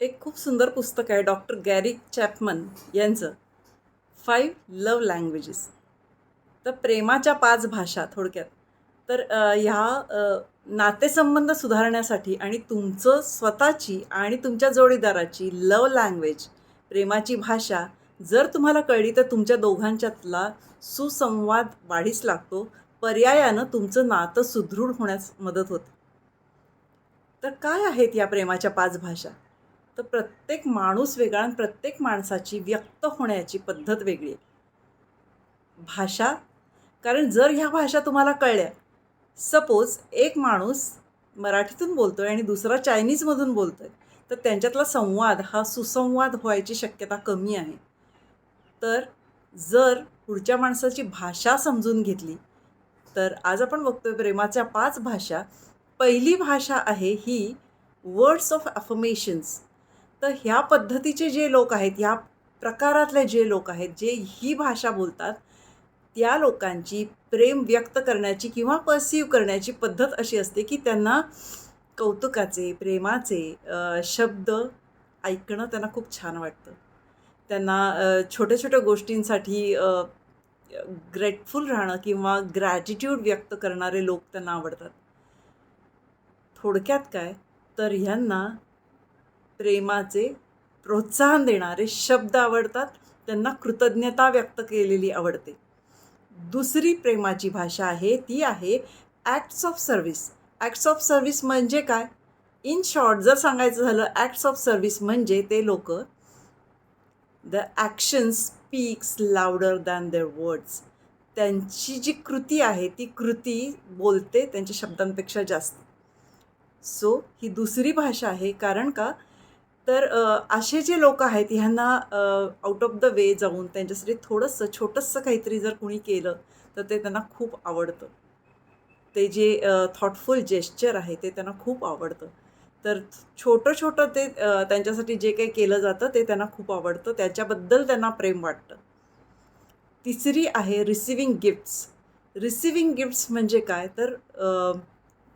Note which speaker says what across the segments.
Speaker 1: एक खूप सुंदर पुस्तक आहे डॉक्टर गॅरी चॅपमन यांचं. फाईव्ह लव लँग्वेजेस तर प्रेमाच्या पाच भाषा थोडक्यात. तर ह्या नातेसंबंध सुधारण्यासाठी आणि तुमचं स्वतःची आणि तुमच्या जोडीदाराची लव लँग्वेज प्रेमाची भाषा जर तुम्हाला कळली तर तुमच्या दोघांच्यातला सुसंवाद वाढीस लागतो. पर्यायानं तुमचं नातं सुदृढ होण्यास मदत होते. तर काय आहेत या प्रेमाच्या पाच भाषा? तर प्रत्येक माणूस वेगळा आणि प्रत्येक माणसाची व्यक्त होण्याची पद्धत वेगळी आहे. भाषा कारण जर ह्या भाषा तुम्हाला कळल्या सपोज एक माणूस मराठीतून बोलतो आहे आणि दुसरा चायनीजमधून बोलतो आहे तर त्यांच्यातला संवाद हा सुसंवाद व्हायची शक्यता कमी आहे. तर जर पुढच्या माणसाची भाषा समजून घेतली तर आज आपण बघतोय प्रेमाच्या पाच भाषा. पहिली भाषा आहे ही वर्ड्स ऑफ अफर्मेशन्स तर ह्या पद्धतीचे जे लोक आहेत ह्या प्रकारातले जे लोक आहेत जे ही भाषा बोलतात त्या लोकांची प्रेम व्यक्त करण्याची किंवा परसिव्ह करण्याची पद्धत अशी असते की त्यांना कौतुकाचे प्रेमाचे शब्द ऐकणं त्यांना खूप छान वाटतं. त्यांना छोट्या छोट्या गोष्टींसाठी ग्रेटफुल राहणं किंवा ग्रॅटिट्यूड व्यक्त करणारे लोक त्यांना आवडतात. थोडक्यात काय? तर ह्यांना प्रेमाचे प्रोत्साहन देणारे शब्द आवडतात. त्यांना कृतज्ञता व्यक्त केलेली आवडते. दुसरी प्रेमाची भाषा आहे ती आहे acts of service acts of service म्हणजे काय? इन शॉर्ट जर सांगायचं झालं ॲक्ट्स ऑफ सर्व्हिस म्हणजे ते लोक the action speaks louder than their words त्यांची जी कृती आहे ती कृती बोलते त्यांच्या शब्दांपेक्षा जास्त. सो ही दुसरी भाषा आहे. कारण का? तर असे जे लोक आहेत ह्यांना आउट ऑफ द वे जाऊन त्यांच्यासाठी थोडंसं छोटंसं काहीतरी जर कुणी केलं तर ते त्यांना खूप आवडतं. ते जे थॉटफुल जेस्चर आहे ते त्यांना खूप आवडतं. तर छोटं छोटं ते त्यांच्यासाठी जे काही केलं जातं ते त्यांना खूप आवडतं. त्याच्याबद्दल त्यांना प्रेम वाटतं. तिसरी आहे रिसिविंग गिफ्ट्स रिसिविंग गिफ्ट्स म्हणजे काय? तर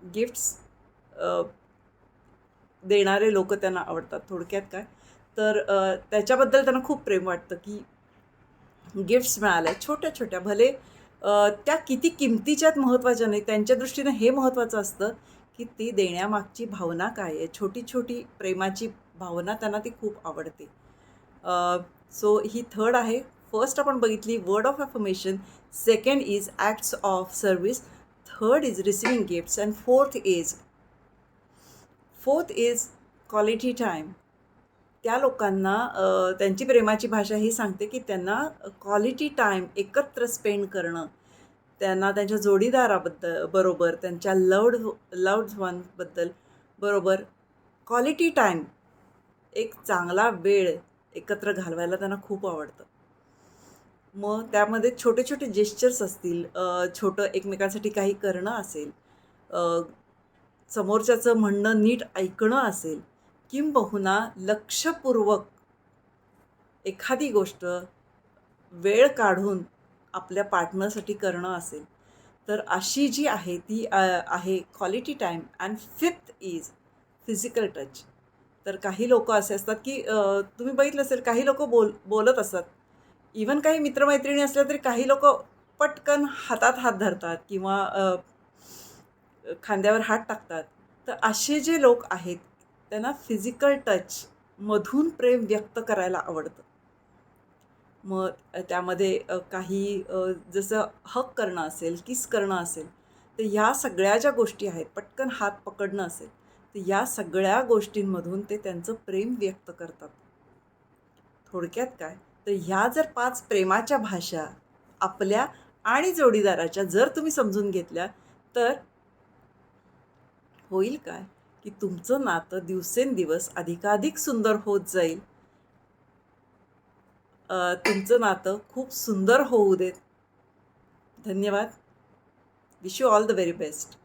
Speaker 1: गिफ्ट्स देणारे लोक त्यांना आवडतात थोडक्यात काय? तर त्याच्याबद्दल त्यांना खूप प्रेम वाटतं की गिफ्ट्स मिळाल्या छोट्या छोट्या. भले त्या किती किमतीच्यात महत्त्वाच्या नाही त्यांच्या दृष्टीनं हे महत्त्वाचं असतं की ती देण्यामागची भावना काय आहे. छोटी छोटी प्रेमाची भावना त्यांना ती खूप आवडते. सो ही थर्ड आहे. फर्स्ट आपण बघितली word of affirmation second is acts of service third is receiving gifts and fourth is fourth is quality time त्या लोकांना त्यांची प्रेमाची भाषा ही सांगते की त्यांना क्वालिटी टाईम एकत्र स्पेंड करणं त्यांना त्यांच्या जोडीदाराबद्दल बरोबर त्यांच्या लवड लवड वनबद्दल बरोबर क्वालिटी टाईम एक चांगला वेळ एकत्र घालवायला त्यांना खूप आवडतं. मग त्यामध्ये छोटे छोटे जेस्चर्स असतील छोटं एकमेकांसाठी काही करणं असेल समोरच्याचं म्हणणं नीट ऐकणं असेल किंबहुना लक्षपूर्वक एखादी गोष्ट वेळ काढून आपल्या पार्टनरसाठी करणं असेल तर अशी जी आहे ती आहे quality time and fifth is physical touch तर काही लोक असे असतात की तुम्ही बघितलं असेल काही लोक बोल बोलत असतात. इवन काही मित्रमैत्रिणी असल्या तरी काही लोक पटकन हातात हात धरतात किंवा खांद्यावर हात टाकतात. तर असे जे लोक आहेत त्यांना फिजिकल टच मधून प्रेम व्यक्त करायला आवडतं. मग त्यामध्ये काही जसं हक करणं असेल किस करणं असेल तर ह्या सगळ्या ज्या गोष्टी आहेत पटकन हात पकडणं असेल तर या सगळ्या गोष्टींमधून ते त्यांचं प्रेम व्यक्त करतात. थोडक्यात काय? तर ह्या जर पाच प्रेमाच्या भाषा आपल्या आणि जोडीदाराच्या जर तुम्ही समजून घेतल्या तर होईल काय? की तुमचं नातं दिवसेंदिवस अधिकाधिक सुंदर होत जाईल. तुमचं नातं खूप सुंदर होऊ देत. धन्यवाद. Wish you all the very best